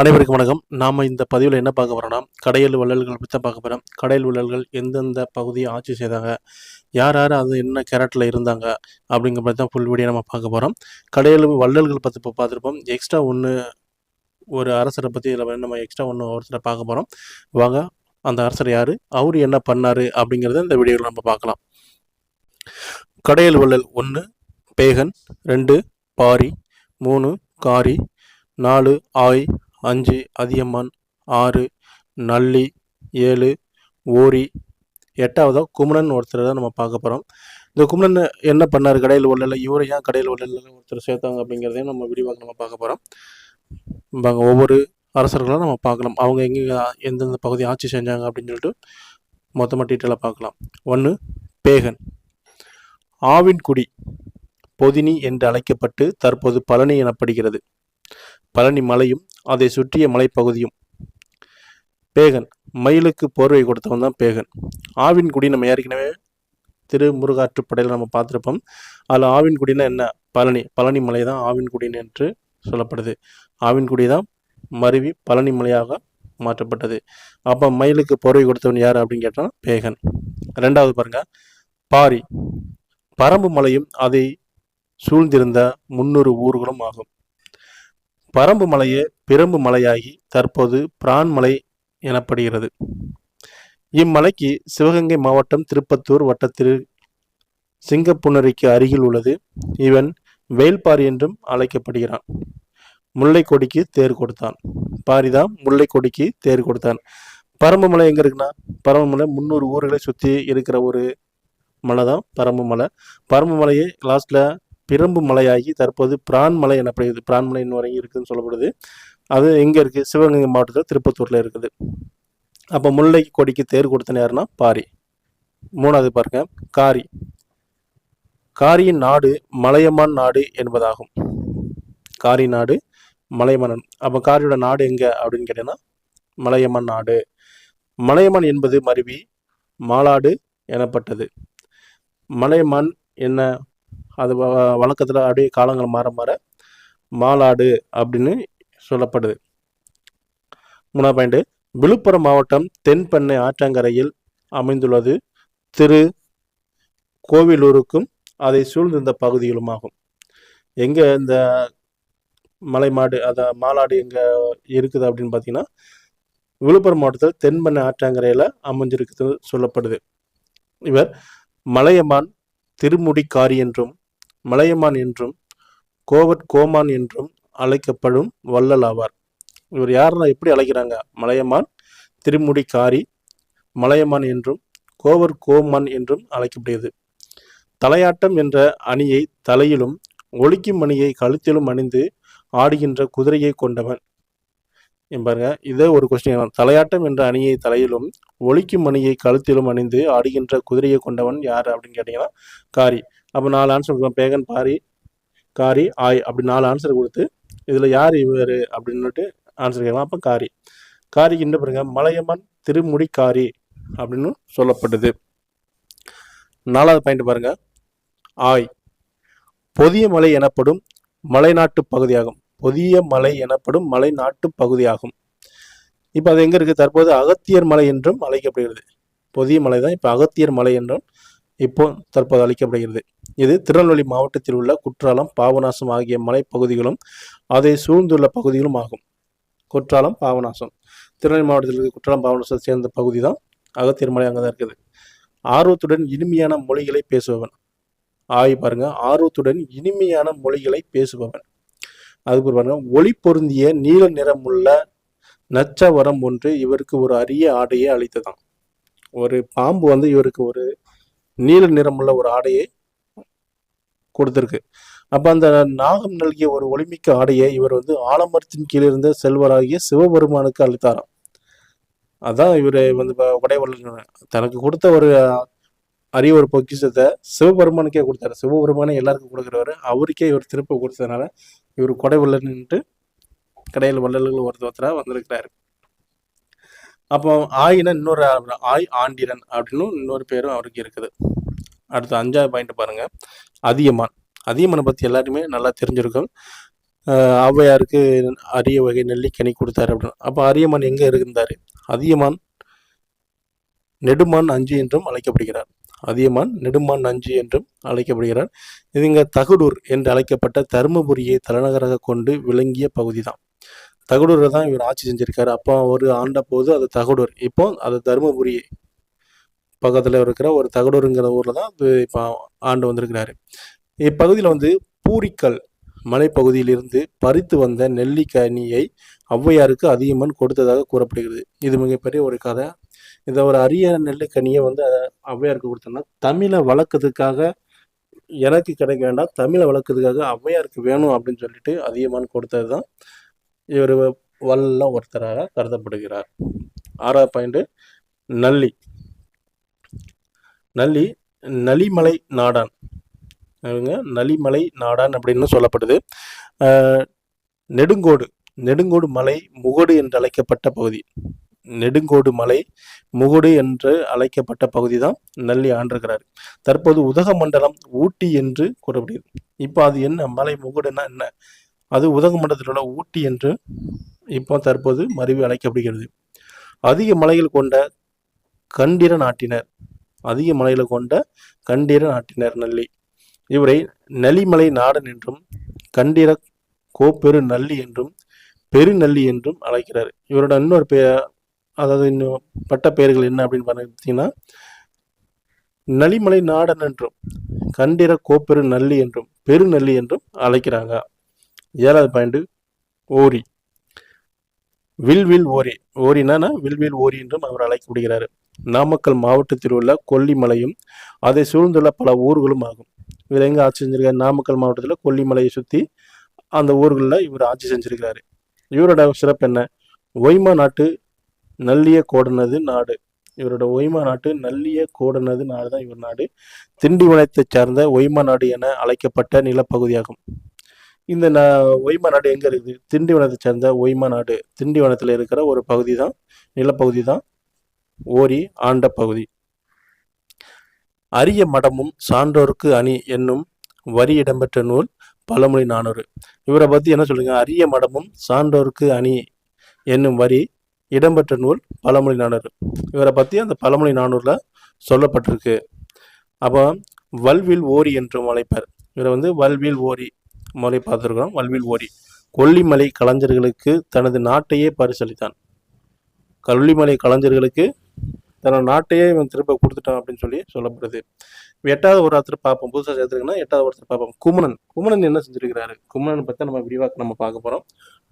அனைவருக்கும் வணக்கம். நாம் இந்த பதிவில் என்ன பார்க்க போகிறோம்னா கடையல் வள்ளல்கள் பற்றி பார்க்க போகிறோம் கடையல் வள்ளல்கள் எந்தெந்த பகுதியை ஆட்சி செய்தாங்க யார் யார் அது என்ன கேரக்டரில் இருந்தாங்க அப்படிங்கிற பற்றி தான் ஃபுல் வீடியோ நம்ம பார்க்க போகிறோம் கடையல் வள்ளல்கள் பற்றி இப்போ பார்த்துருப்போம். எக்ஸ்ட்ரா ஒன்று ஒரு அரசரை பற்றி இதில் நம்ம எக்ஸ்ட்ரா ஒன்று ஒருத்தரை பார்க்க போகிறோம் வாங்க அந்த அரசர் யார் அவர் என்ன பண்ணார் அப்படிங்கிறத இந்த வீடியோவில் நம்ம பார்க்கலாம். கடையல் வள்ளல் ஒன்று பேகன் ரெண்டு பாரி மூணு காரி நாலு ஆய் அஞ்சு அதியமான் ஆறு நல்லி ஏழு ஓரி. எட்டாவதாக குமணன் ஒருத்தர் தான் நம்ம பார்க்க போகிறோம் இந்த குமணன் என்ன பண்ணார்? கடையில் உள்ளல இவரை ஏன் கடையில் உள்ளல ஒருத்தர் சேர்த்தாங்க அப்படிங்கிறதையும் நம்ம விரிவாக நம்ம பார்க்க போகிறோம் ஒவ்வொரு அரசர்களும் நம்ம பார்க்கலாம். அவங்க எங்கே எந்தெந்த பகுதி ஆட்சி செஞ்சாங்க அப்படின்னு சொல்லிட்டு மொத்தமாக டீட்டெயிலாக பார்க்கலாம். ஒன்று பேகன். ஆவின்குடி பொதினி என்று அழைக்கப்பட்டு தற்போது பழனி எனப்படுகிறது. பழனி மலையும் அதை சுற்றிய மலைப்பகுதியும். பேகன் மயிலுக்கு போர்வை கொடுத்தவன் தான் பேகன். ஆவின்குடி நம்ம ஏற்கனவே திரு முருகாற்றுப்படையில் நம்ம பார்த்துருப்போம். அதில் ஆவின்குடினா என்ன? பழனி பழனி மலை தான் ஆவின்குடின்னு என்று சொல்லப்படுது. ஆவின்குடி தான் மருவி பழனி மலையாக மாற்றப்பட்டது. அப்போ மயிலுக்கு போர்வை கொடுத்தவன் யார் அப்படின்னு கேட்டால் பேகன். ரெண்டாவது பாருங்க. பாரி பரம்பு மலையும் அதை சூழ்ந்திருந்த முன்னூறு ஊர்களும் ஆகும். பரம்பு மலையே பிரம்பு மலையாகி தற்போது பிரான்மலை எனப்படுகிறது. இம்மலைக்கு சிவகங்கை மாவட்டம் திருப்பத்தூர் வட்டத்தில் சிங்கப்புணரிக்கு அருகில் உள்ளது. இவன் வேல்பாரி என்றும் அழைக்கப்படுகிறான். முல்லை கொடிக்கு தேர் கொடுத்தான். பாரிதான் முல்லை கொடிக்கு தேர் கொடுத்தான். பரம்பு மலை எங்க இருக்குன்னா? பரம்பு மலை முந்நூறு ஊர்களை சுற்றி இருக்கிற ஒரு மலை தான் பரம்பு மலை. பரம்பு மலையை லாஸ்ட்ல பிரம்பு மலையாகி தற்போது பிரான் மலை எனப்படுகிறது. பிரான் மலை இன்னும் வரைக்கும் இருக்குதுன்னு சொல்லப்படுது. அது எங்கே இருக்குது சிவகங்கை மாவட்டத்தில் திருப்பத்தூரில் இருக்குது. அப்போ முல்லை கொடிக்கு தேர் கொடுத்தன யாருன்னா? பாரி. மூணாவது பாருங்க. காரி. காரியின் நாடு மலையமான் நாடு என்பதாகும். காரி நாடு மலையமன்னன் அப்போ காரியோட நாடு எங்கே அப்படின்னு கேட்டீங்கன்னா மலையமான் நாடு. மலையமான் என்பது மருவி மாலாடு எனப்பட்டது. மலையமான் என்ன? அது வழக்கத்தில் அப்படியே காலங்கள் மாற மாற மாலாடு அப்படின்னு சொல்லப்படுது. மூணா பாயிண்ட் விழுப்புரம் மாவட்டம் தென்பண்ணை ஆற்றங்கரையில் அமைந்துள்ளது. திரு. கோவிலூருக்கும் அதை சூழ்ந்திருந்த பகுதிகளுமாகும் எங்கே இந்த மலைமாடு அத மாலாடு எங்கே இருக்குது அப்படின்னு பார்த்தீங்கன்னா விழுப்புரம் மாவட்டத்தில் தென்பண்ணை ஆற்றங்கரையில் அமைஞ்சிருக்குது சொல்லப்படுது. இவர் மலையமான் திருமுடிக்காரி என்றும் மலையமான் என்றும் கோவட் கோமான் என்றும் அழைக்கப்படும் வள்ளல் ஆவார். இவர் யாருன்னா எப்படி அழைக்கிறாங்க? மலையமான் திருமுடிக்காரி மலையமான் என்றும் கோவர் கோமான் என்றும் அழைக்கப்படுகிறது. தலையாட்டம் என்ற அணியை தலையிலும் ஒலிக்கும் மணியை கழுத்திலும் அணிந்து ஆடுகின்ற குதிரையை கொண்டவன். பாருங்க இதே ஒரு கொஸ்டின் தலையாட்டம் என்ற அணியை தலையிலும் ஒலிக்கும் மணியை கழுத்திலும் அணிந்து ஆடுகின்ற குதிரையை கொண்டவன் யார் அப்படின்னு கேட்டீங்கன்னா காரி. அப்போ நாலு ஆன்சர் கொடுக்கலாம் பேகன் பாரி காரி ஆய். அப்படி நாலு ஆன்சர் கொடுத்து இதில் யார் இவர்? அப்படின்னுட்டு ஆன்சர் கேட்கலாம். அப்போ காரி. காரிக்கு என்ன பாருங்க மலையம்மன் திருமுடிக்காரி அப்படின்னு சொல்லப்பட்டது. நாலாவது பாயிண்ட் பாருங்க. ஆய். பொதிய மலை எனப்படும் மலைநாட்டு பகுதியாகும். பொதிய மலை எனப்படும் மலைநாட்டு பகுதியாகும். இப்போ அது எங்கே இருக்குது தற்போது அகத்தியர் மலை என்றும் அழைக்கப்படுகிறது. பொதிய மலை தான். இப்போ அகத்தியர் மலை என்றும் இப்போ தற்போது அளிக்கப்படுகிறது. இது திருநெல்வேலி மாவட்டத்தில் உள்ள குற்றாலம் பாபநாசம் ஆகிய மலைப்பகுதிகளும் அதை சூழ்ந்துள்ள பகுதிகளும் ஆகும். குற்றாலம் பாபநாசம். திருநெல்வேலி மாவட்டத்தில் இருக்க குற்றாலம் பாபநாசத்தை சேர்ந்த பகுதி தான். அகத்திருமலை அங்கே தான் இருக்குது. ஆர்வத்துடன் இனிமையான மொழிகளை பேசுபவன். ஆய் பாருங்க ஆர்வத்துடன் இனிமையான மொழிகளை பேசுபவன். அதுக்கு பாருங்க ஒளி பொருந்திய நீல நிறமுள்ள நச்சவரம் ஒன்று இவருக்கு ஒரு அரிய ஆடையை அளித்ததாம். ஒரு பாம்பு வந்து இவருக்கு ஒரு நீல நிறமுள்ள ஒரு ஆடையை கொடுத்துருக்கு. அப்போ அந்த நாகம் நல்கிய ஒரு ஒளிமிக்க ஆடையை இவர் வந்து ஆலமரத்தின் கீழே இருந்த செல்வராகிய சிவபெருமானுக்கு அளித்தாராம். அதான் இவர் வந்து உடையவர்கள் தனக்கு கொடுத்த ஒரு அரிய ஒரு பொக்கிஷத்தை சிவபெருமானுக்கே கொடுத்தாரு. சிவபெருமானே எல்லாருக்கும் கொடுக்குறவர். அவருக்கே இவர் திருப்ப கொடுத்ததுனால இவர் கொடை வல்லன்ட்டு கடையில் வள்ளல்கள் ஒருத்தராக வந்திருக்கிறாரு. அப்போ ஆயின இன்னொரு ஆய் ஆண்டிரன் அப்படின்னு இன்னொரு பேரும் அவருக்கு இருக்குது. அடுத்து அஞ்சாவது பாயிண்ட் பாருங்க. அதியமான். அதியமானை பற்றி எல்லாருமே நல்லா தெரிஞ்சிருக்கும். ஔவையாருக்கு அரிய வகை நெல்லிக்கனி கொடுத்தாரு அப்படின்னு. அப்போ அரியமான் எங்கே இருந்தார்? அதியமான் நெடுமான் அஞ்சு என்றும் அழைக்கப்படுகிறார். அதியமான் நெடுமான் அஞ்சு என்றும் அழைக்கப்படுகிறார். இது இங்க தகுடூர் என்று அழைக்கப்பட்ட தருமபுரியை தலைநகராக கொண்டு விளங்கிய பகுதி தான் தகடூரில் தான் இவர் ஆட்சி செஞ்சிருக்காரு. அப்போ ஒரு ஆண்ட போது அது தகடூர். இப்போ அது தருமபுரி பக்கத்தில் இருக்கிற ஒரு தகடூருங்கிற ஊரில் தான் இது இப்போ ஆண்டு வந்திருக்கிறாரு. இப்பகுதியில் வந்து பூரிக்கல் மலைப்பகுதியிலிருந்து பறித்து வந்த நெல்லிக்கனியை ஔவையாருக்கு அதிகமன் கொடுத்ததாக கூறப்படுகிறது. இது மிகப்பெரிய ஒரு கதை. இதை ஒரு அரிய நெல்லிக்கனியை வந்து ஔவையாருக்கு கொடுத்தோம்னா தமிழை வளர்க்கறதுக்காக எனக்கு கிடைக்க வேண்டாம் தமிழை வளர்க்கறதுக்காக ஔவையாருக்கு வேணும் அப்படின்னு சொல்லிட்டு அதிகமான் கொடுத்தது தான் இவர் வல்ல ஒருத்தராக கருதப்படுகிறார். ஆறாவது பாயிண்ட் நல்லி. நல்லி நலிமலை நாடான். இவங்க நலிமலை நாடான் அப்படின்னு சொல்லப்படுது. நெடுங்கோடு நெடுங்கோடு மலை முகடு என்று அழைக்கப்பட்ட பகுதி. நெடுங்கோடு மலை முகடு என்று அழைக்கப்பட்ட பகுதி தான் நல்லி ஆண்டிருக்கிறார் தற்போது உதகமண்டலம் ஊட்டி என்று கூறப்படுகிறது. இப்போ அது என்ன மலை முகடுன்னா என்ன? அது உதகமண்டலத்தில் உள்ள ஊட்டி என்று இப்போ தற்போது மருவி அழைக்கப்படுகிறது. அதிக மலைகள் கொண்ட கண்டிர நாட்டினர். அதிக மலைகளை கொண்ட கண்டிர நாட்டினர் நல்லி. இவரை நலிமலை நாடன் என்றும் கண்டிர கோப்பெரு நல்லி என்றும் பெருநல்லி என்றும் அழைக்கிறார். இவரோட இன்னொரு பெயர் அதாவது இன்னும் பட்ட பெயர்கள் என்ன அப்படின்னு பார்த்தீங்கன்னா நலிமலை நாடன் என்றும் கண்டிர கோப்பெரு நல்லி என்றும் பெருநல்லி என்றும் அழைக்கிறாங்க. ஏழாவது பாயிண்ட் ஓரி. வில்வில் ஓரி. ஓரினா வில்வில் ஓரி என்றும் அவர் அழைக்கப்படுகிறார். நாமக்கல் மாவட்டத்தில் உள்ள கொல்லிமலையும் அதை சூழ்ந்துள்ள பல ஊர்களும் ஆகும். இவர் எங்கே ஆட்சி செஞ்சிருக்காரு? நாமக்கல் மாவட்டத்தில் கொல்லிமலையை சுற்றி அந்த ஊர்களில் இவர் ஆட்சி செஞ்சிருக்காரு இவரோட சிறப்பு என்ன? ஒய்மா நாட்டு நல்லிய கோடனது நாடு. இவரோட ஒய்மா நாட்டு நல்லிய கோடனது நாடு தான் இவர் நாடு. திண்டிவனத்தைச் சார்ந்த ஒய்மா நாடு என அழைக்கப்பட்ட நிலப்பகுதியாகும். இந்த ந ஒய்மா நாடு எங்கே இருக்குது? திண்டிவனத்தை சேர்ந்த ஒய்மா நாடு. திண்டிவனத்தில் இருக்கிற ஒரு பகுதி தான் நிலப்பகுதி தான் ஓரி ஆண்ட பகுதி. அரிய மடமும் சான்றோருக்கு அணி என்னும் வரி இடம்பெற்ற நூல் பழமொழி நானூறு. இவரை பற்றி என்ன சொல்லுங்க அரிய மடமும் சான்றோருக்கு அணி என்னும் வரி இடம்பெற்ற நூல் பழமொழி நானூறு. இவரை பற்றி அந்த பழமொழி நானூரில் சொல்லப்பட்டிருக்கு. அப்போ வல்வில் ஓரி என்றும் அழைப்பர். இவரை வந்து வல்வில் ஓரி முறை பார்த்துருக்கிறோம். வல்வில் ஓரி. கொல்லிமலை கலைஞர்களுக்கு தனது நாட்டையே பரிசளித்தான். கொல்லிமலை கலைஞர்களுக்கு தன்னோட நாட்டையே இவன் திரும்ப கொடுத்துட்டான் அப்படின்னு சொல்லி சொல்லப்படுது. எட்டாவது ஒரு ஒருத்தர் பார்ப்போம். புதுசாக சேர்த்துருக்குன்னா எட்டாவது ஒருத்தர் பார்ப்போம். குமணன். குமணன் என்ன செஞ்சிருக்கிறாரு? குமணன் பற்றி நம்ம விரிவாக்க நம்ம பார்க்க போகிறோம்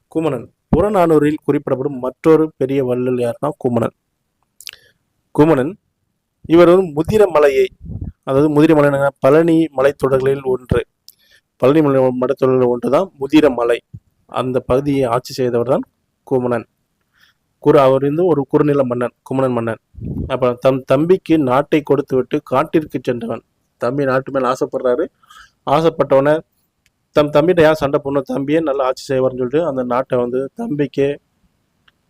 குமணன். புறநானூரில் குறிப்பிடப்படும் மற்றொரு பெரிய வள்ளல் யாருன்னா குமணன். குமணன். இவர் ஒரு முதிரமலையை அதாவது முதிரமலை பழனி மலைத்தொடர்களில் ஒன்று. பழனி மலை ஒன்று தான் முதிரமலை அந்த பகுதியை ஆட்சி செய்தவர் தான் குமணன். குரு அவர் இருந்து ஒரு குறுநில மன்னன் குமணன் மன்னன். அப்புறம் தம் தம்பிக்கு நாட்டை கொடுத்து விட்டு காட்டிற்கு சென்றவன். தம்பி நாட்டு மேல் ஆசைப்படுறாரு. ஆசைப்பட்டவனை தம் தம்பிகிட்ட ஏன் சண்டை போடணும்? தம்பியே நல்லா ஆட்சி செய்வார்னு சொல்லிட்டு அந்த நாட்டை வந்து தம்பிக்கே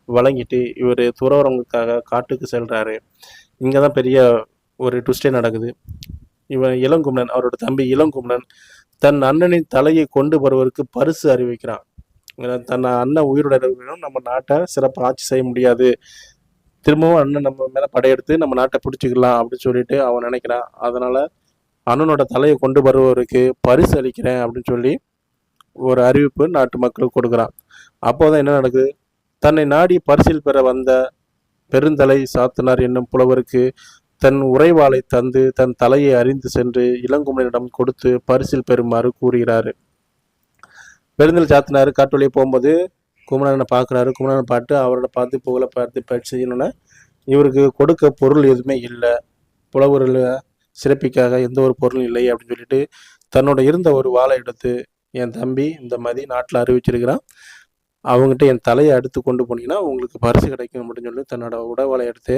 வழங்கிட்டு இவர் துறவரங்களுக்காக காட்டுக்கு செல்கிறாரு இங்கே தான் பெரிய ஒரு ட்விஸ்டே நடக்குது. இவன் இளங்குமணன் அவரோட தம்பி இளங்குமணன் தன் அண்ணனின் தலையை கொண்டு வருவதற்கு பரிசு அறிவிக்கிறான். தன் அண்ணன் உயிருடன் நம்ம நாட்டை சிறப்பாக ஆட்சி செய்ய முடியாது. திரும்பவும் அண்ணன் நம்ம மேலே படையெடுத்து நம்ம நாட்டை பிடிச்சிக்கலாம் அப்படின்னு சொல்லிட்டு அவன் நினைக்கிறான். அதனால அண்ணனோட தலையை கொண்டு வருவதற்கு பரிசு அளிக்கிறேன் அப்படின்னு சொல்லி ஒரு அறிவிப்பு நாட்டு மக்களுக்கு கொடுக்குறான். அப்போதான் என்ன நடக்குது? தன்னை நாடி பரிசில் பெற வந்த பெருந்தலை சாத்தனார் என்னும் புலவருக்கு தன் உறைவாளை தந்து தன் தலையை அறிந்து சென்று இளங்குமரனிடம் கொடுத்து பரிசில் பெறுமாறு கூறுகிறாரு. பெருந்தில் சாத்தினாரு. காட்டு போகும்போது குமரனை பார்க்குறாரு. குமரனை பார்த்து அவரோட பார்த்து புகழை பார்த்து பயிற்சி செய்யணும்னா இவருக்கு கொடுக்க பொருள் எதுவுமே இல்லை. புலவர்கள் சிறப்பிக்காக எந்த ஒரு பொருளும் இல்லை அப்படின்னு சொல்லிட்டு தன்னோட இருந்த ஒரு வாளை எடுத்து என் தம்பி இந்த மாதிரி நாட்டில் அறிவிச்சிருக்கிறான். அவங்ககிட்ட என் தலையை அடுத்து கொண்டு போனீங்கன்னா உங்களுக்கு பரிசு கிடைக்கும் அப்படின்னு சொல்லி தன்னோட உடவாளை எடுத்து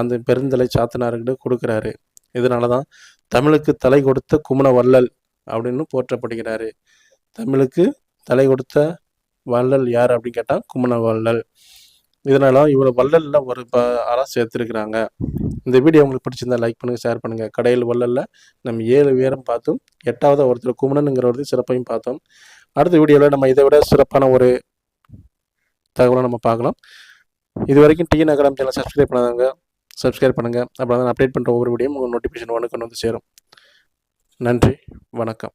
அந்த பெருந்தலை சாத்தனார்கிட்ட கொடுக்குறாரு. இதனால தான் தமிழுக்கு தலை கொடுத்த குமண வள்ளல் அப்படின்னு போற்றப்படுகிறாரு. தமிழுக்கு தலை கொடுத்த வள்ளல் யார் அப்படின்னு கேட்டால் குமண வள்ளல். இதனால இவ்வளோ வள்ளலில் ஒரு ப ஆளாக சேர்த்துருக்குறாங்க இந்த வீடியோ உங்களுக்கு பிடிச்சிருந்தா லைக் பண்ணுங்கள் ஷேர் பண்ணுங்கள் கடையில் வள்ளலில் நம்ம ஏழு பேரும் பார்த்தோம். எட்டாவது ஒருத்தர் குமணனுங்கிறவரது சிறப்பையும் பார்த்தோம். அடுத்த வீடியோவில் நம்ம இதை விட சிறப்பான ஒரு தகவலை நம்ம பார்க்கலாம். இது வரைக்கும் டிஎன் அகாடமி சேனல் சப்ஸ்கிரைப் பண்ணாதவங்க சப்ஸ்கிரைப் பண்ணுங்கள் அப்புறம் தான் அப்டேட் பண்ணுற ஒவ்வொரு வீடியோ உங்கள் நோட்டிஃபிகேஷன் ஒன்று கொண்டு வந்து சேரும். நன்றி. வணக்கம்.